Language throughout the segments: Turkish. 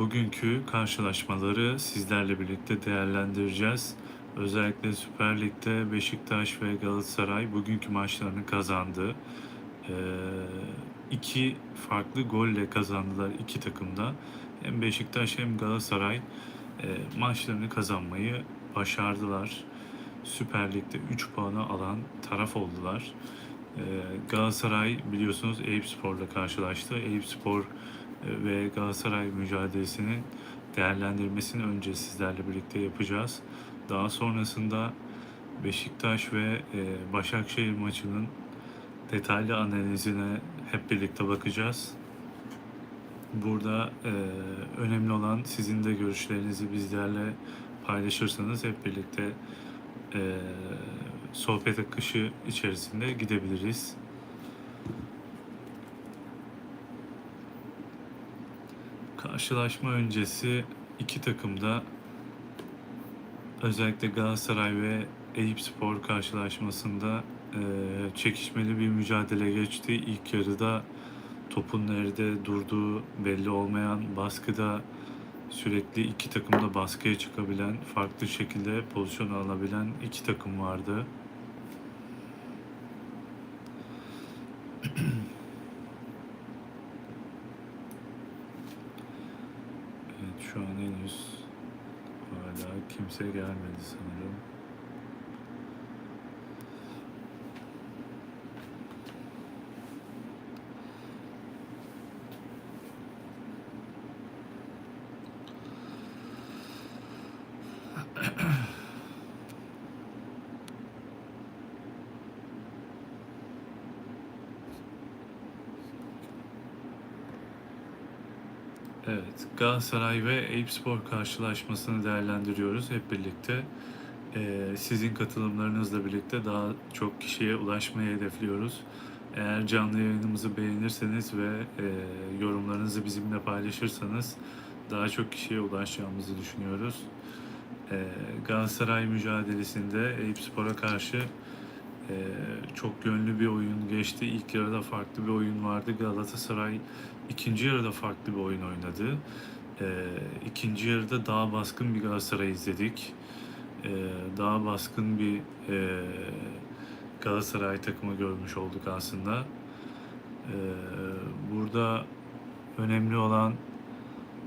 Bugünkü karşılaşmaları sizlerle birlikte değerlendireceğiz. Özellikle Süper Lig'de Beşiktaş ve Galatasaray bugünkü maçlarını kazandı. Ee, iki farklı golle kazandılar iki takımda. Hem Beşiktaş hem Galatasaray e, maçlarını kazanmayı başardılar. Süper Lig'de 3 puanı alan taraf oldular. Ee, Galatasaray biliyorsunuz Eyüpspor'la karşılaştı. Eyüpspor e, ve Galatasaray mücadelesinin değerlendirmesini önce sizlerle birlikte yapacağız. Daha sonrasında Beşiktaş ve e, Başakşehir maçının detaylı analizine hep birlikte bakacağız. Burada e, önemli olan sizin de görüşlerinizi bizlerle paylaşırsanız hep birlikte e, sohbet akışı içerisinde gidebiliriz. Karşılaşma öncesi iki takım da özellikle Galatasaray ve Eyüpspor karşılaşmasında e, çekişmeli bir mücadele geçti. İlk yarıda topun nerede durduğu belli olmayan baskıda sürekli iki takım da baskıya çıkabilen, farklı şekilde pozisyon alabilen iki takım vardı. Evet şu an henüz hala kimse gelmedi sanırım. Evet, Galatasaray ve Eyüpspor karşılaşmasını değerlendiriyoruz hep birlikte. Ee, sizin katılımlarınızla birlikte daha çok kişiye ulaşmayı hedefliyoruz. Eğer canlı yayınımızı beğenirseniz ve e, yorumlarınızı bizimle paylaşırsanız daha çok kişiye ulaşacağımızı düşünüyoruz. Ee, Galatasaray mücadelesinde Eyüpspor'a karşı e, çok yönlü bir oyun geçti. İlk yarıda farklı bir oyun vardı. Galatasaray ikinci yarıda farklı bir oyun oynadı. Ee, ikinci yarıda daha baskın bir Galatasaray izledik. Ee, daha baskın bir e, Galatasaray takımı görmüş olduk aslında. Ee, burada önemli olan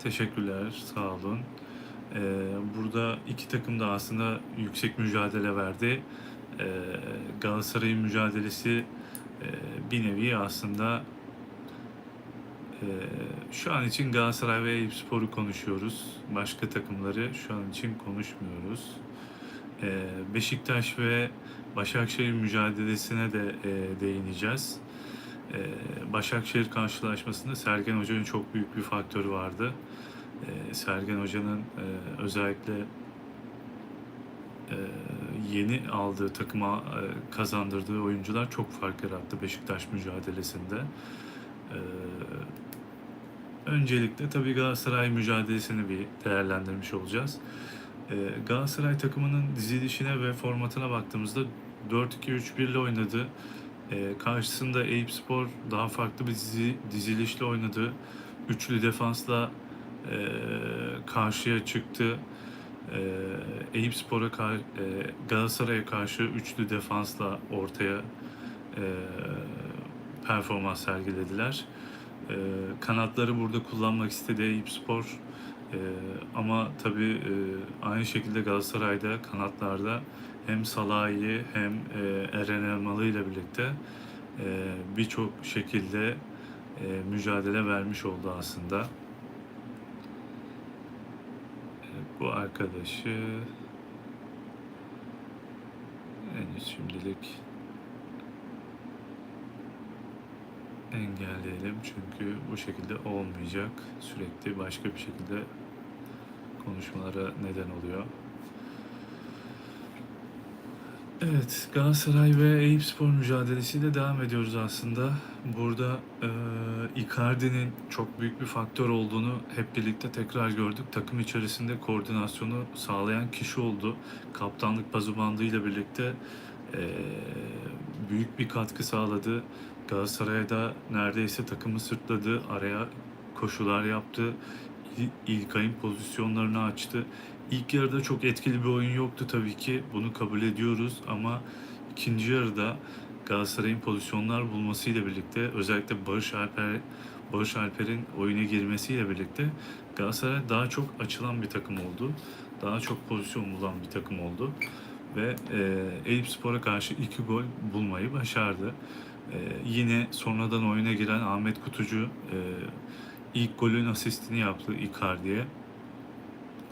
teşekkürler, sağ olun. Ee, burada iki takım da aslında yüksek mücadele verdi. Ee, Galatasaray'ın mücadelesi e, bir nevi aslında e, şu an için Galatasaray ve Eyüpspor'u konuşuyoruz. Başka takımları şu an için konuşmuyoruz. Ee, Beşiktaş ve Başakşehir mücadelesine de e, değineceğiz. Ee, Başakşehir karşılaşmasında Sergen Hoca'nın çok büyük bir faktörü vardı. Ee, Sergen Hoca'nın e, özellikle e, yeni aldığı takıma e, kazandırdığı oyuncular çok fark yarattı Beşiktaş mücadelesinde. Ee, öncelikle tabii Galatasaray mücadelesini bir değerlendirmiş olacağız. Ee, Galatasaray takımının dizilişine ve formatına baktığımızda 4-2-3-1 ile oynadı. Karşısında Eyüpspor daha farklı bir dizi, dizilişle oynadı. Üçlü defansla e, karşıya çıktı. Ee, Eyüpspor'a kar, e, Galatasaray'a karşı üçlü defansla ortaya e, performans sergilediler. E, kanatları burada kullanmak istedi Eyüpspor. E, ama tabii e, aynı şekilde Galatasaray'da kanatlarda hem Salahi hem e, Eren Elmalı ile birlikte e, birçok şekilde e, mücadele vermiş oldu aslında. E, bu arkadaşı henüz şimdilik engelleyelim çünkü bu şekilde olmayacak. Sürekli başka bir şekilde konuşmalara neden oluyor. Evet, Galatasaray ve Eyüpspor mücadelesiyle devam ediyoruz aslında. Burada e, Icardi'nin çok büyük bir faktör olduğunu hep birlikte tekrar gördük. Takım içerisinde koordinasyonu sağlayan kişi oldu. Kaptanlık pazu bandıyla birlikte e, büyük bir katkı sağladı. Galatasaray'a da neredeyse takımı sırtladı. Araya koşular yaptı. İlkay'ın pozisyonlarını açtı. İlk yarıda çok etkili bir oyun yoktu tabii ki. Bunu kabul ediyoruz ama ikinci yarıda Galatasaray'ın pozisyonlar bulmasıyla birlikte özellikle Barış Alper Barış Alper'in oyuna girmesiyle birlikte Galatasaray daha çok açılan bir takım oldu. Daha çok pozisyon bulan bir takım oldu. Ve e, Eyüp Spor'a karşı iki gol bulmayı başardı. E, yine sonradan oyuna giren Ahmet Kutucu e, ilk golün asistini yaptı Icardi'ye.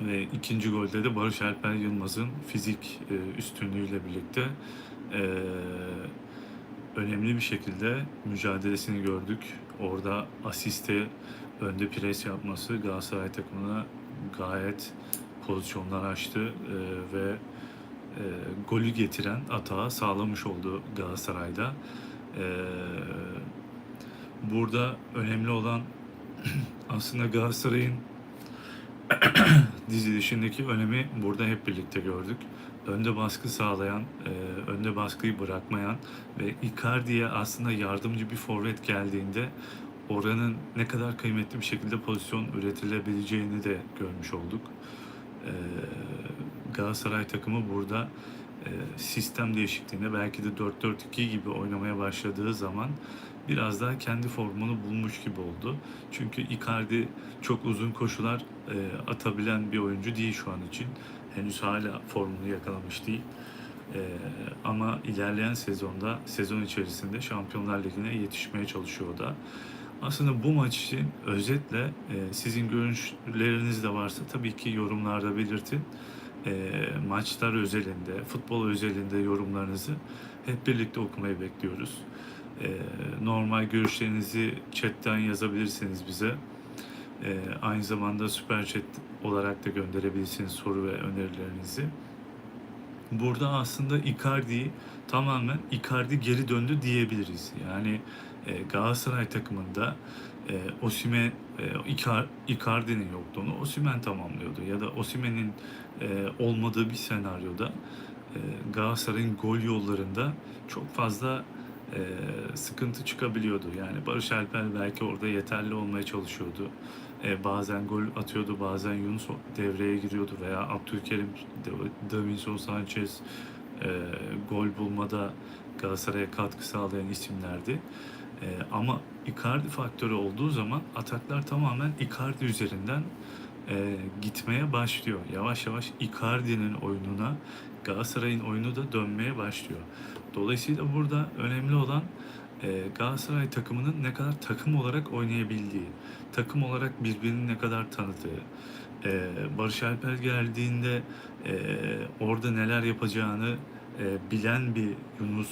Ve ikinci golde de Barış Alper Yılmaz'ın fizik e, üstünlüğüyle birlikte e, önemli bir şekilde mücadelesini gördük. Orada asiste önde pres yapması Galatasaray takımına gayet pozisyonlar açtı e, ve e, golü getiren atağı sağlamış oldu Galatasaray'da. E, burada önemli olan aslında Galatasaray'ın dizilişindeki önemi burada hep birlikte gördük. Önde baskı sağlayan, e, önde baskıyı bırakmayan ve Icardi'ye aslında yardımcı bir forvet geldiğinde oranın ne kadar kıymetli bir şekilde pozisyon üretilebileceğini de görmüş olduk. E, Galatasaray takımı burada e, sistem değişikliğinde belki de 4-4-2 gibi oynamaya başladığı zaman biraz daha kendi formunu bulmuş gibi oldu. Çünkü Icardi çok uzun koşular e, atabilen bir oyuncu değil şu an için. Henüz hala formunu yakalamış değil. E, ama ilerleyen sezonda, sezon içerisinde Şampiyonlar Ligi'ne yetişmeye çalışıyor da. Aslında bu maç için özetle e, sizin görüşleriniz de varsa tabii ki yorumlarda belirtin. E, maçlar özelinde, futbol özelinde yorumlarınızı hep birlikte okumayı bekliyoruz. E, normal görüşlerinizi chatten yazabilirsiniz bize. E, aynı zamanda süper chat olarak da gönderebilirsiniz soru ve önerilerinizi. Burada aslında Icardi'yi tamamen Icardi geri döndü diyebiliriz. Yani e, Galatasaray takımında e, Osime e, Icar, Icardi'nin yokluğunu Osimen tamamlıyordu ya da Osimen'in e, olmadığı bir senaryoda e, Galatasaray'ın gol yollarında çok fazla e, sıkıntı çıkabiliyordu. Yani Barış Alper belki orada yeterli olmaya çalışıyordu. E, bazen gol atıyordu, bazen Yunus devreye giriyordu veya Abdülkerim, Davinson Sanchez e, gol bulmada Galatasaray'a katkı sağlayan isimlerdi. E, ama Icardi faktörü olduğu zaman ataklar tamamen Icardi üzerinden gitmeye başlıyor. Yavaş yavaş Icardi'nin oyununa Galatasaray'ın oyunu da dönmeye başlıyor. Dolayısıyla burada önemli olan e, Galatasaray takımının ne kadar takım olarak oynayabildiği, takım olarak birbirini ne kadar tanıdığı, e, Barış Alper geldiğinde e, orada neler yapacağını e, bilen bir Yunus,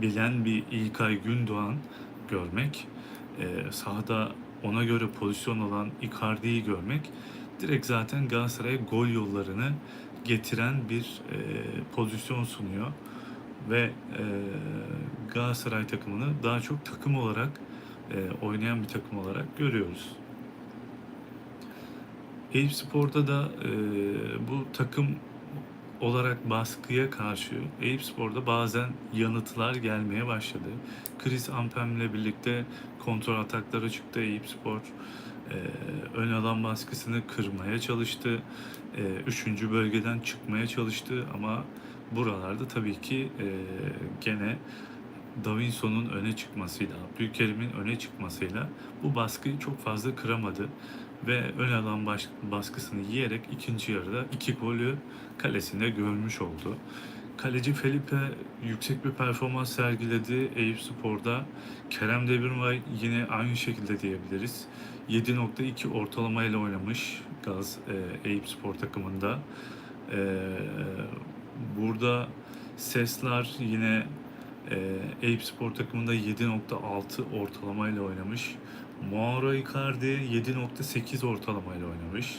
bilen bir İlkay Gündoğan görmek, sahada ona göre pozisyon olan Icardi'yi görmek direkt zaten Galatasaray'a gol yollarını getiren bir pozisyon sunuyor ve e, Galatasaray takımını daha çok takım olarak e, oynayan bir takım olarak görüyoruz. Eyüp Spor'da da e, bu takım olarak baskıya karşı Eyüp Spor'da bazen yanıtlar gelmeye başladı. Chris Ampem'le birlikte kontrol ataklara çıktı Eyüp Spor. E, ön alan baskısını kırmaya çalıştı. E, üçüncü bölgeden çıkmaya çalıştı ama buralarda tabii ki e, gene Davinson'un öne çıkmasıyla, Abdülkerim'in öne çıkmasıyla bu baskıyı çok fazla kıramadı ve ön alan baş, baskısını yiyerek ikinci yarıda iki golü kalesinde görmüş oldu. Kaleci Felipe yüksek bir performans sergiledi Eyüp Spor'da. Kerem Demirbay yine aynı şekilde diyebiliriz. 7.2 ortalamayla oynamış Gaz e, Eyüp Spor takımında. E, burada Sesler yine e, Eyüp Spor takımında 7.6 ortalamayla oynamış. Mauro Icardi 7.8 ortalamayla oynamış.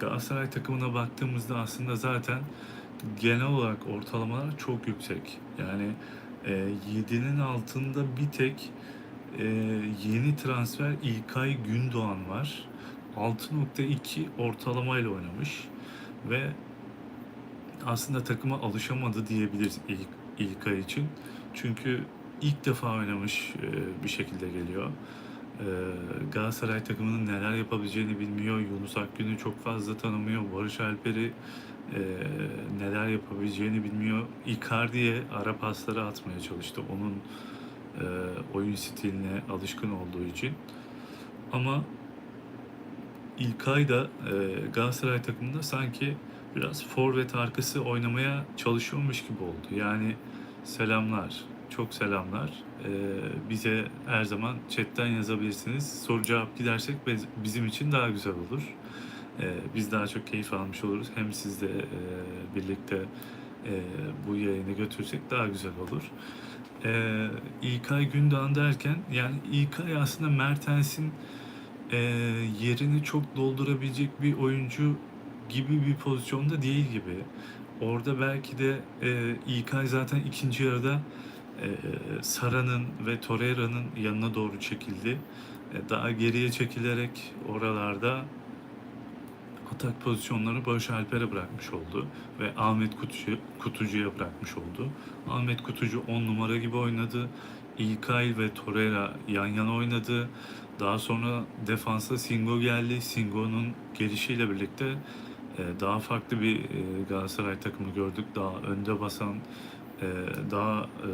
Galatasaray takımına baktığımızda aslında zaten genel olarak ortalamalar çok yüksek. Yani e, 7'nin altında bir tek e, yeni transfer İlkay Gündoğan var. 6.2 ortalamayla oynamış ve aslında takıma alışamadı diyebiliriz ilk, ilk ay için. Çünkü ilk defa oynamış e, bir şekilde geliyor. Ee, Galatasaray takımının neler yapabileceğini bilmiyor. Yunus Akgün'ü çok fazla tanımıyor. Barış Alper'i e, neler yapabileceğini bilmiyor. Icardi'ye ara pasları atmaya çalıştı. Onun e, oyun stiline alışkın olduğu için. Ama İlkay da e, Galatasaray takımında sanki biraz forvet arkası oynamaya çalışıyormuş gibi oldu. Yani selamlar, çok selamlar. E, bize her zaman chatten yazabilirsiniz. Soru cevap gidersek biz- bizim için daha güzel olur. E, biz daha çok keyif almış oluruz. Hem sizle e, birlikte e, bu yayını götürsek daha güzel olur. E, İlkay Gündoğan derken yani İlkay aslında Mertens'in e, yerini çok doldurabilecek bir oyuncu gibi bir pozisyonda değil gibi. Orada belki de e, İlkay zaten ikinci yarıda e, Sara'nın ve Torreira'nın yanına doğru çekildi. E, daha geriye çekilerek oralarda atak pozisyonlarını Barış Alper'e bırakmış oldu ve Ahmet Kutucu, Kutucu'ya bırakmış oldu. Ahmet Kutucu 10 numara gibi oynadı. İlkay ve Torreira yan yana oynadı. Daha sonra defansa Singo geldi. Singo'nun gelişiyle birlikte daha farklı bir e, Galatasaray takımı gördük. Daha önde basan, e, daha e,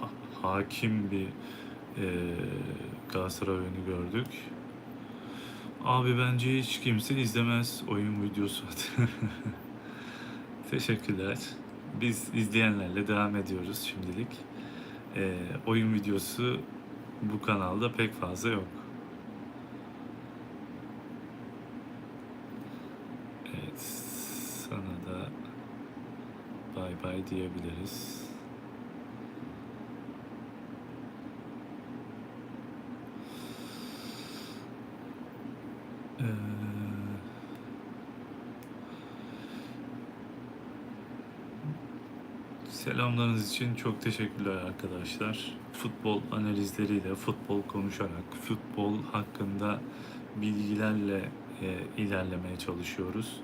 ha- hakim bir Galatasaray oyunu gördük. Abi bence hiç kimse izlemez oyun videosu. Teşekkürler. Biz izleyenlerle devam ediyoruz şimdilik. Ee, oyun videosu bu kanalda pek fazla yok. Evet, sana da bay bay diyebiliriz. Ee, Selamlarınız için çok teşekkürler arkadaşlar. Futbol analizleriyle, futbol konuşarak, futbol hakkında bilgilerle e, ilerlemeye çalışıyoruz.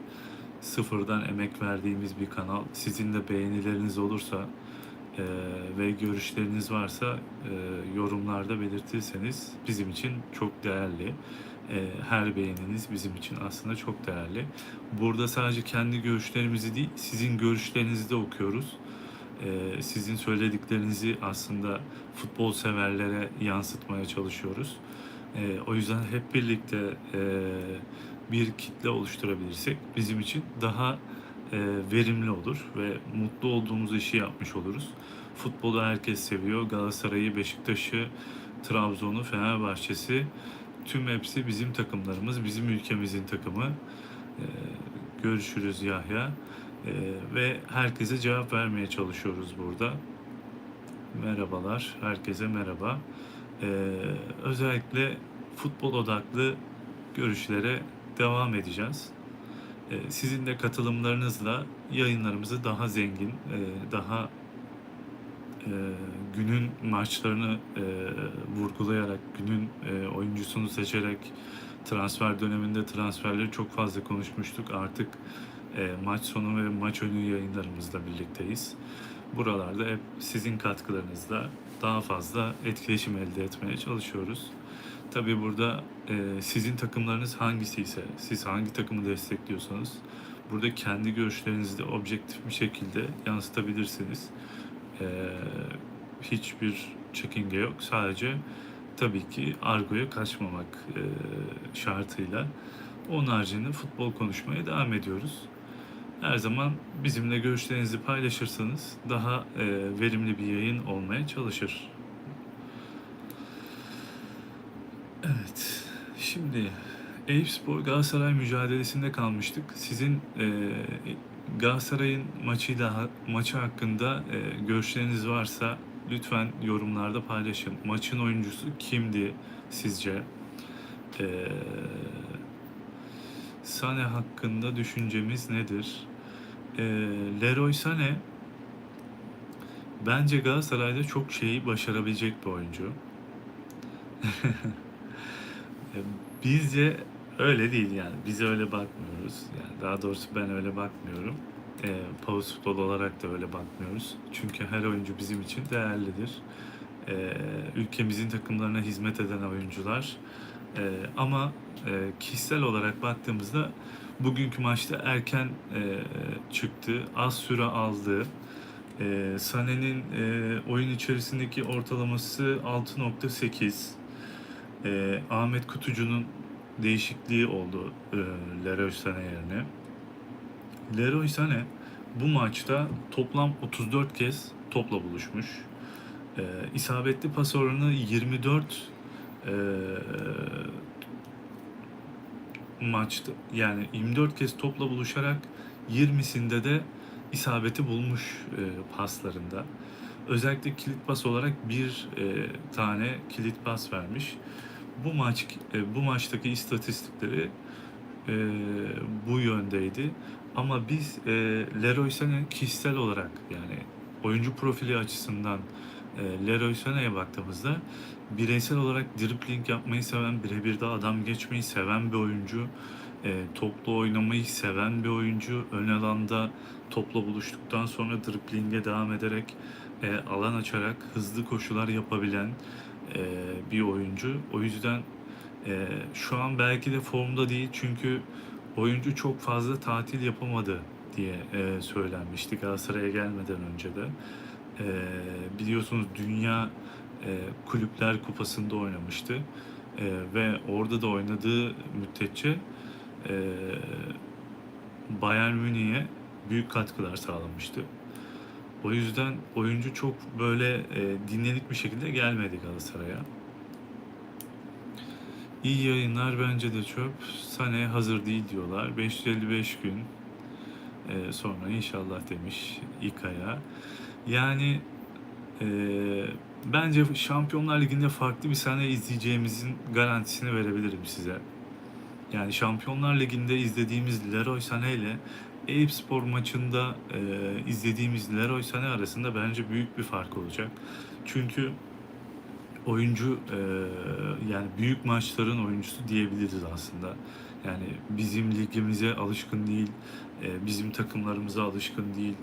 Sıfırdan emek verdiğimiz bir kanal. Sizin de beğenileriniz olursa e, ve görüşleriniz varsa e, yorumlarda belirtirseniz bizim için çok değerli. E, her beğeniniz bizim için aslında çok değerli. Burada sadece kendi görüşlerimizi değil, sizin görüşlerinizi de okuyoruz. Ee, sizin söylediklerinizi aslında futbol severlere yansıtmaya çalışıyoruz. Ee, o yüzden hep birlikte e, bir kitle oluşturabilirsek bizim için daha e, verimli olur ve mutlu olduğumuz işi yapmış oluruz. Futbolu herkes seviyor. Galatasaray'ı, Beşiktaş'ı, Trabzon'u, Fenerbahçe'si tüm hepsi bizim takımlarımız, bizim ülkemizin takımı. Ee, görüşürüz Yahya. Ee, ve herkese cevap vermeye çalışıyoruz burada. Merhabalar, herkese merhaba. Ee, özellikle futbol odaklı görüşlere devam edeceğiz. Ee, sizin de katılımlarınızla yayınlarımızı daha zengin, e, daha e, günün maçlarını e, vurgulayarak, günün oyuncusunu seçerek transfer döneminde transferleri çok fazla konuşmuştuk. Artık maç sonu ve maç önü yayınlarımızla birlikteyiz. Buralarda hep sizin katkılarınızla daha fazla etkileşim elde etmeye çalışıyoruz. Tabii burada e, sizin takımlarınız hangisi ise, siz hangi takımı destekliyorsanız burada kendi görüşlerinizi de objektif bir şekilde yansıtabilirsiniz. E, hiçbir çekinge yok. Sadece tabii ki argoya kaçmamak e, şartıyla. Onun haricinde futbol konuşmaya devam ediyoruz. Her zaman bizimle görüşlerinizi paylaşırsanız daha e, verimli bir yayın olmaya çalışır. Evet, şimdi Eyüpspor Galatasaray mücadelesinde kalmıştık. Sizin e, Galatasaray'ın maçıyla maçı hakkında e, görüşleriniz varsa lütfen yorumlarda paylaşın. Maçın oyuncusu kimdi sizce? E, Sane hakkında düşüncemiz nedir? E, Leroy Sane bence Galatasaray'da çok şeyi başarabilecek bir oyuncu. Bizce öyle değil yani. Biz öyle bakmıyoruz. Yani daha doğrusu ben öyle bakmıyorum. E, Pavus Futbol olarak da öyle bakmıyoruz. Çünkü her oyuncu bizim için değerlidir. e, ülkemizin takımlarına hizmet eden oyuncular. E, ama e, kişisel olarak baktığımızda bugünkü maçta erken e, çıktı, az süre aldı. E, Sané'nin e, oyun içerisindeki ortalaması 6.8. E, Ahmet Kutucu'nun değişikliği oldu e, Leroy Sané yerine. Leroy Sané bu maçta toplam 34 kez topla buluşmuş. E, isabetli pas oranı 24 e, maçta yani 24 kez topla buluşarak 20'sinde de isabeti bulmuş e, paslarında. Özellikle kilit pas olarak bir e, tane kilit pas vermiş. Bu maç e, bu maçtaki istatistikleri e, bu yöndeydi. Ama biz e, Leroy Sané kişisel olarak yani oyuncu profili açısından e, Leroy Sané'ye baktığımızda bireysel olarak dribbling yapmayı seven, birebir de adam geçmeyi seven bir oyuncu. E, toplu oynamayı seven bir oyuncu. Ön alanda topla buluştuktan sonra dribbling'e devam ederek e, alan açarak hızlı koşular yapabilen e, bir oyuncu. O yüzden e, şu an belki de formda değil çünkü oyuncu çok fazla tatil yapamadı diye e, söylenmişti Galatasaray'a gelmeden önce de. E, biliyorsunuz Dünya e, Kulüpler Kupası'nda oynamıştı E, ve orada da oynadığı müddetçe e, Bayern Münih'e büyük katkılar sağlamıştı. O yüzden oyuncu çok böyle e, dinlenik bir şekilde gelmedi Galatasaray'a. İyi yayınlar bence de çöp. Sane hazır değil diyorlar. 555 gün e, sonra inşallah demiş İKA'ya. Yani e, bence Şampiyonlar Ligi'nde farklı bir sahne izleyeceğimizin garantisini verebilirim size. Yani Şampiyonlar Ligi'nde izlediğimiz Leroy Sané ile Eyüpspor maçında e, izlediğimiz Leroy Sané arasında bence büyük bir fark olacak. Çünkü oyuncu e, yani büyük maçların oyuncusu diyebiliriz aslında. Yani bizim ligimize alışkın değil, e, bizim takımlarımıza alışkın değil.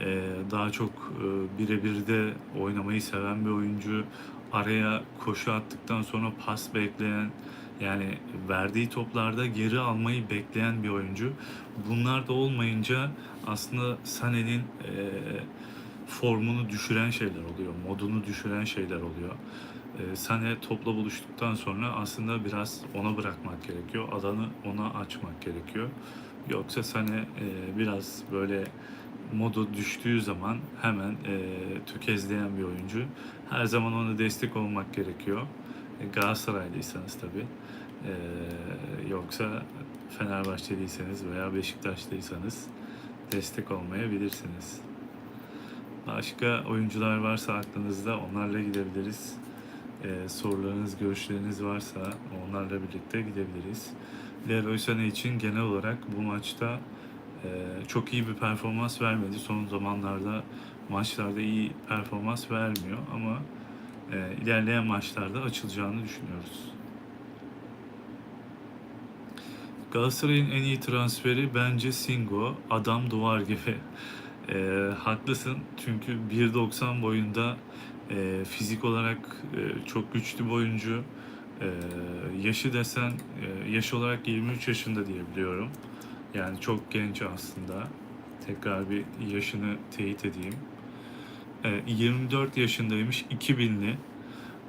E, daha çok e, birebir de oynamayı seven bir oyuncu. Araya koşu attıktan sonra pas bekleyen, yani verdiği toplarda geri almayı bekleyen bir oyuncu. Bunlar da olmayınca aslında Sané'nin e, formunu düşüren şeyler oluyor, modunu düşüren şeyler oluyor. E, Sané topla buluştuktan sonra aslında biraz ona bırakmak gerekiyor, alanı ona açmak gerekiyor. Yoksa Sané e, biraz böyle modu düştüğü zaman hemen e, tökezleyen bir oyuncu. Her zaman ona destek olmak gerekiyor. E, Galatasaraylıysanız tabii. Ee, yoksa Fenerbahçeliyseniz veya Beşiktaşlıysanız destek olmayabilirsiniz. Başka oyuncular varsa aklınızda onlarla gidebiliriz. Ee, sorularınız, görüşleriniz varsa onlarla birlikte gidebiliriz. Leroy Sané için genel olarak bu maçta e, çok iyi bir performans vermedi. Son zamanlarda maçlarda iyi performans vermiyor ama e, ilerleyen maçlarda açılacağını düşünüyoruz. Galatasaray'ın en iyi transferi bence Singo. Adam duvar gibi. E, haklısın çünkü 1.90 boyunda e, fizik olarak e, çok güçlü bir oyuncu. E, yaşı desen e, yaş olarak 23 yaşında diye biliyorum. Yani çok genç aslında. Tekrar bir yaşını teyit edeyim. E, 24 yaşındaymış, 2000'li.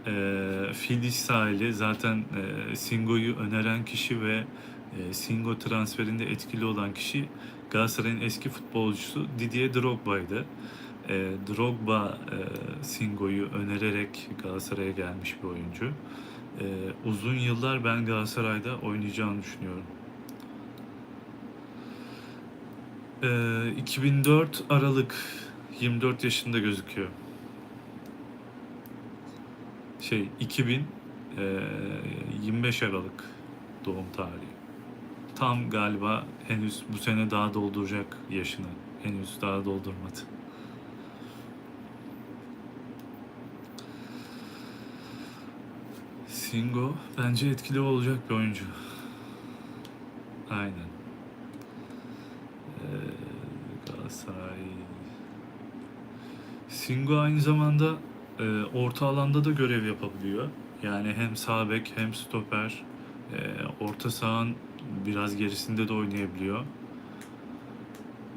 E, Filiz sahili zaten e, Singo'yu öneren kişi ve e, Singo transferinde etkili olan kişi Galatasaray'ın eski futbolcusu Didier Drogba'ydı. E, Drogba e, Singo'yu önererek Galatasaray'a gelmiş bir oyuncu. E, uzun yıllar ben Galatasaray'da oynayacağını düşünüyorum. E, 2004 Aralık 24 yaşında gözüküyor. Şey 2000 e, 25 Aralık doğum tarihi tam galiba henüz bu sene daha dolduracak yaşını. Henüz daha doldurmadı. Singo bence etkili olacak bir oyuncu. Aynen. Ee, Galatasaray Singo aynı zamanda e, orta alanda da görev yapabiliyor. Yani hem sağ bek hem stoper. E, orta sahanın biraz gerisinde de oynayabiliyor.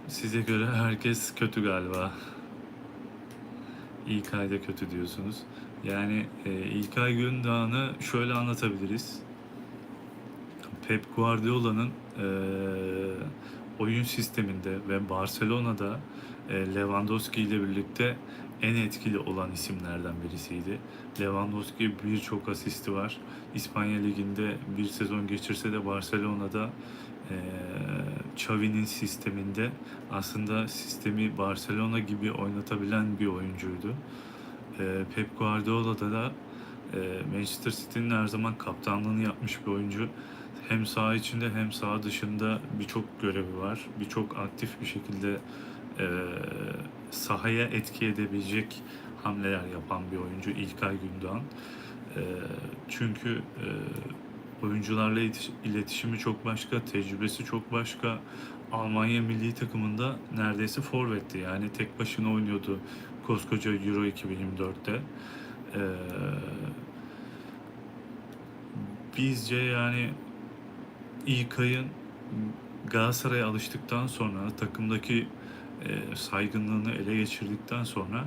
Size göre herkes kötü galiba. İlkay da kötü diyorsunuz. Yani e, İlkay Gündoğan'ı şöyle anlatabiliriz. Pep Guardiola'nın e, oyun sisteminde ve Barcelona'da e, Lewandowski ile birlikte en etkili olan isimlerden birisiydi. Lewandowski birçok asisti var. İspanya Ligi'nde bir sezon geçirse de Barcelona'da e, sisteminde aslında sistemi Barcelona gibi oynatabilen bir oyuncuydu. E, Pep Guardiola'da da e, Manchester City'nin her zaman kaptanlığını yapmış bir oyuncu. Hem saha içinde hem saha dışında birçok görevi var. Birçok aktif bir şekilde e, sahaya etki edebilecek hamleler yapan bir oyuncu İlkay Gündoğan. E, çünkü e, oyuncularla iletiş- iletişimi çok başka, tecrübesi çok başka. Almanya milli takımında neredeyse forvetti. Yani tek başına oynuyordu koskoca Euro 2024'te. Ee, bizce yani İlkay'ın Galatasaray'a alıştıktan sonra takımdaki e, saygınlığını ele geçirdikten sonra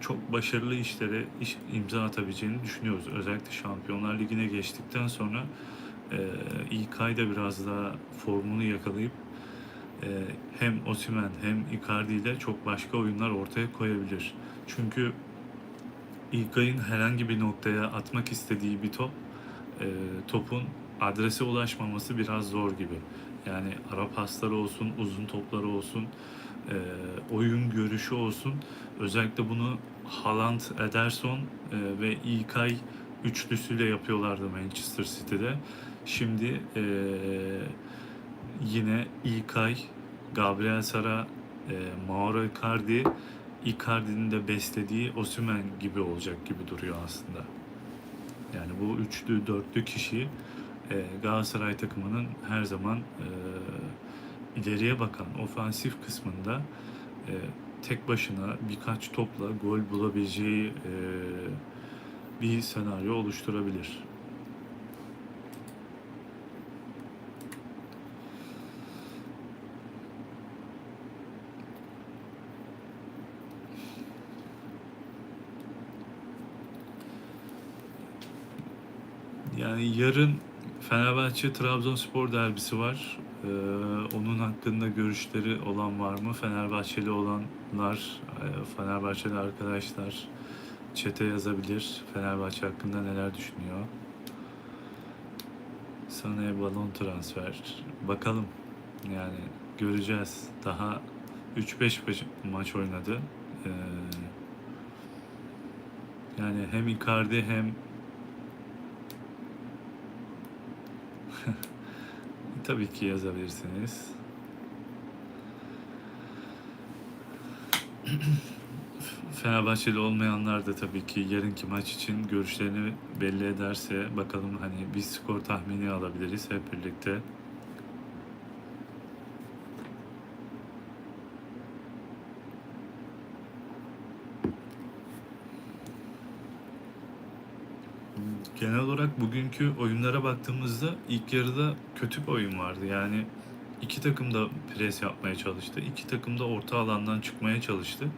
çok başarılı işlere iş, imza atabileceğini düşünüyoruz. Özellikle Şampiyonlar Ligi'ne geçtikten sonra e, İlkay da biraz daha formunu yakalayıp e, hem Osimhen hem Icardi ile çok başka oyunlar ortaya koyabilir. Çünkü İlkay'ın herhangi bir noktaya atmak istediği bir top e, topun adrese ulaşmaması biraz zor gibi. Yani ara pasları olsun, uzun topları olsun, e, oyun görüşü olsun. Özellikle bunu Haaland, Ederson e, ve İlkay üçlüsüyle yapıyorlardı Manchester City'de. Şimdi e, yine İlkay, Gabriel Sara, e, Mauro Icardi, Icardi'nin de beslediği Osimhen gibi olacak gibi duruyor aslında. Yani bu üçlü, dörtlü kişi e, Galatasaray takımının her zaman e, ileriye bakan ofansif kısmında e, tek başına birkaç topla gol bulabileceği e, bir senaryo oluşturabilir. Yani yarın Fenerbahçe Trabzonspor derbisi var. Ee, onun hakkında görüşleri olan var mı? Fenerbahçeli olanlar, e, Fenerbahçeli arkadaşlar çete yazabilir. Fenerbahçe hakkında neler düşünüyor? Sana balon transfer. Bakalım. Yani göreceğiz. Daha 3-5 baş- maç oynadı. Ee, yani hem Icardi hem Tabii ki yazabilirsiniz. Fenerbahçeli olmayanlar da tabii ki yarınki maç için görüşlerini belli ederse bakalım hani bir skor tahmini alabiliriz hep birlikte. Genel olarak bugünkü oyunlara baktığımızda ilk yarıda kötü bir oyun vardı. Yani iki takım da pres yapmaya çalıştı. iki takım da orta alandan çıkmaya çalıştı.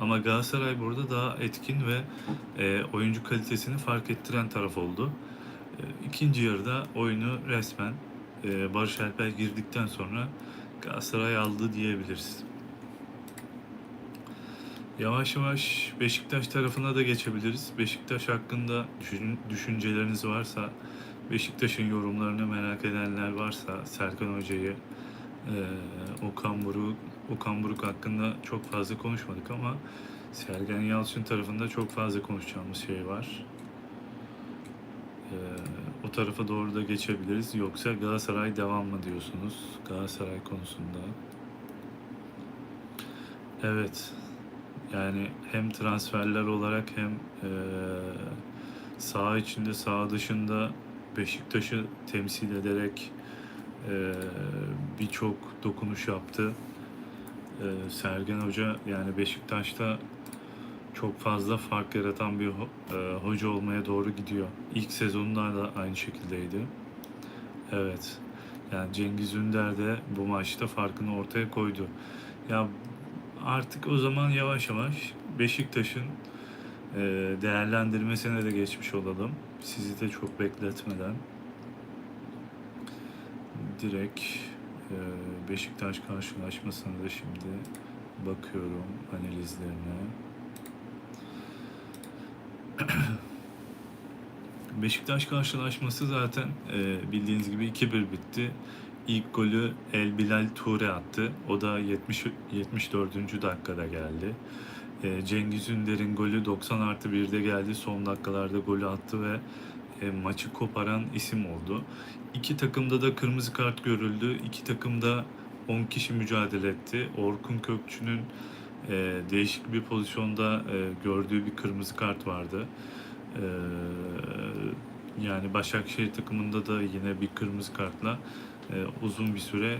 Ama Galatasaray burada daha etkin ve e, oyuncu kalitesini fark ettiren taraf oldu. E, ikinci yarıda oyunu resmen e, Barış Alper girdikten sonra Galatasaray aldı diyebiliriz. Yavaş yavaş Beşiktaş tarafına da geçebiliriz. Beşiktaş hakkında düşün- düşünceleriniz varsa, Beşiktaş'ın yorumlarını merak edenler varsa Serkan Hoca'yı, Okan Buruk, Okan Buruk hakkında çok fazla konuşmadık ama Sergen Yalçın tarafında çok fazla konuşacağımız şey var. Eee, o tarafa doğru da geçebiliriz. Yoksa Galatasaray devam mı diyorsunuz Galatasaray konusunda? Evet. Yani hem transferler olarak hem eee saha içinde saha dışında Beşiktaş'ı temsil ederek eee, birçok dokunuş yaptı. Eee, Sergen Hoca yani Beşiktaş'ta çok fazla fark yaratan bir e, hoca olmaya doğru gidiyor. İlk sezonunda da aynı şekildeydi. Evet. Yani Cengiz Ünder de bu maçta farkını ortaya koydu. Ya artık o zaman yavaş yavaş Beşiktaş'ın e, değerlendirmesine de geçmiş olalım. Sizi de çok bekletmeden direkt e, Beşiktaş karşılaşmasına da şimdi bakıyorum analizlerine. Beşiktaş karşılaşması zaten e, bildiğiniz gibi 2-1 bitti. İlk golü El Bilal Ture attı. O da 70 74. dakikada geldi. E, Cengiz Ünder'in golü 90 artı 1'de geldi. Son dakikalarda golü attı ve e, maçı koparan isim oldu. İki takımda da kırmızı kart görüldü. İki takımda 10 kişi mücadele etti. Orkun Kökçü'nün e, değişik bir pozisyonda e, gördüğü bir kırmızı kart vardı. E, yani Başakşehir takımında da yine bir kırmızı kartla e, uzun bir süre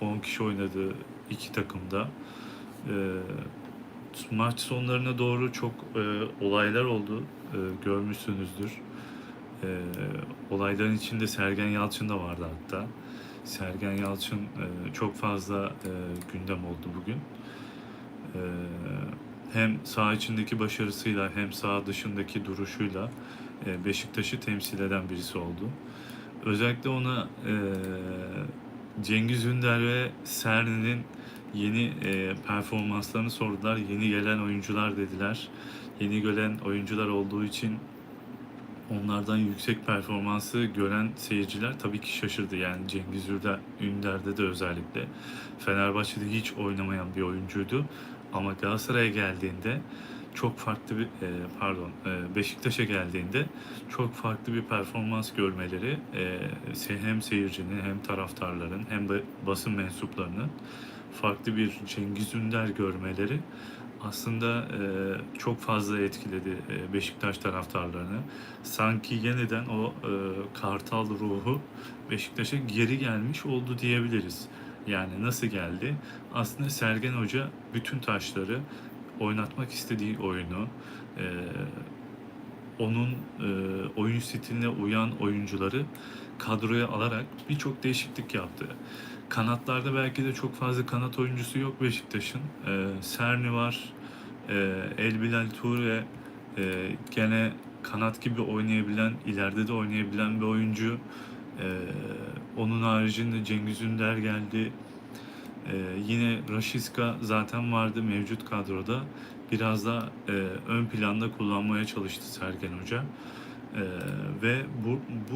e, 10 kişi oynadı iki takımda. E, maç sonlarına doğru çok e, olaylar oldu. E, görmüşsünüzdür. E, olayların içinde Sergen Yalçın da vardı hatta. Sergen Yalçın e, çok fazla e, gündem oldu bugün. E, hem saha içindeki başarısıyla hem saha dışındaki duruşuyla e, Beşiktaş'ı temsil eden birisi oldu. Özellikle ona e, Cengiz Ünder ve Serni'nin yeni e, performanslarını sordular. Yeni gelen oyuncular dediler. Yeni gelen oyuncular olduğu için onlardan yüksek performansı gören seyirciler tabii ki şaşırdı. Yani Cengiz Ünder, Ünder'de de özellikle Fenerbahçe'de hiç oynamayan bir oyuncuydu. Ama Galatasaray'a geldiğinde çok farklı bir e, pardon e, Beşiktaş'a geldiğinde çok farklı bir performans görmeleri e, hem seyircinin hem taraftarların hem de basın mensuplarının farklı bir Cengiz Ünder görmeleri aslında e, çok fazla etkiledi e, Beşiktaş taraftarlarını. Sanki yeniden o e, kartal ruhu Beşiktaş'a geri gelmiş oldu diyebiliriz. Yani nasıl geldi? Aslında Sergen Hoca bütün taşları oynatmak istediği oyunu, e, onun e, oyun stiline uyan oyuncuları kadroya alarak birçok değişiklik yaptı. Kanatlarda belki de çok fazla kanat oyuncusu yok Beşiktaş'ın. E, Serni var, e, El Bilal Ture e, gene kanat gibi oynayabilen, ileride de oynayabilen bir oyuncu. E, onun haricinde Cengiz Ünder geldi. Ee, yine Rashiska zaten vardı mevcut kadroda. Biraz da e, ön planda kullanmaya çalıştı Sergen Hoca. Ee, ve bu, bu